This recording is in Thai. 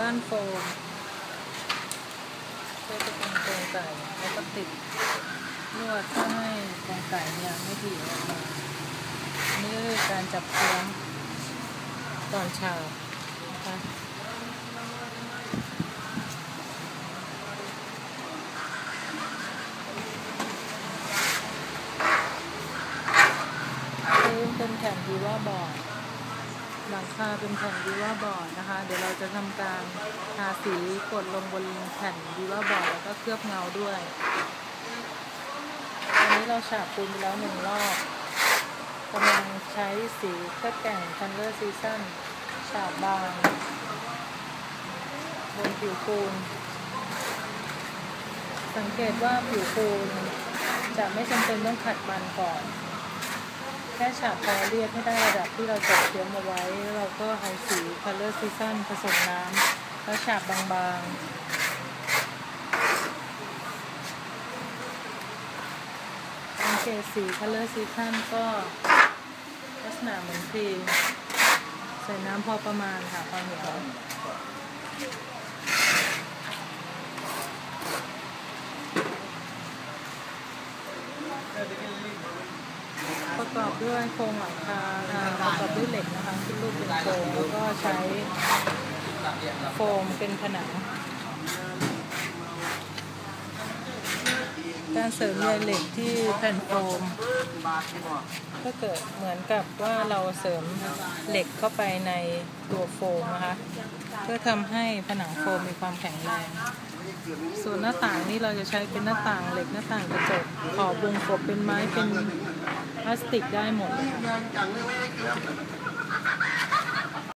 บ้านโฟมก็จะเป็นโครงไก่แล้วก็ติดลวดเพื่อให้โครงไก่เนี่ยไม่ถี่ออกมานี่คือการจับเชื้อมก่อนฉานะคะพื้นเป็นแผ่นดีว่าบอร์ด หลังคาเป็นแผ่นดีว่าบอร์ดนะคะ เดี๋ยวเราจะทำการทาสีกดลงบนแผ่นดีว่าบอร์ดแล้วก็เคลือบเงาด้วยอันนี้เราฉาบปูนไปแล้วหนึ่งรอบกำลังใช้สีเคลือบแต่งคันเลอร์ซีซั่นฉาบบางบนผิวปูน สังเกตว่าผิวปูนจะไม่จำเป็นต้องขัดมันก่อน แค่ฉาบพอเรียบให้ได้ระดับที่เราจดเตรียมเอาไว้ เราก็เอาสี Color Season ผสมน้ำแล้วฉาบบางๆสังเกตสี Color Season ก็ลักษณะเหมือนครีมใส่น้ำพอประมาณค่ะพอเหนียว ประกอบด้วยโครงหลังคาประกอบด้วยเหล็กนะคะที่รูปเป็นโครงแล้วก็ใช้โฟมเป็นผนัง การเสริมใยเหล็กที่แผ่นโฟมก็เกิดเหมือนกับว่าเราเสริมเหล็กเข้าไปในตัวโฟมนะคะเพื่อทำให้ผนังโฟมมีความแข็งแรง ส่วนหน้าต่างนี่เราจะใช้เป็นหน้าต่างเหล็กหน้าต่างกระจกขอบวงกบเป็นไม้เป็น พลาสติกได้หมดเลยค่ะ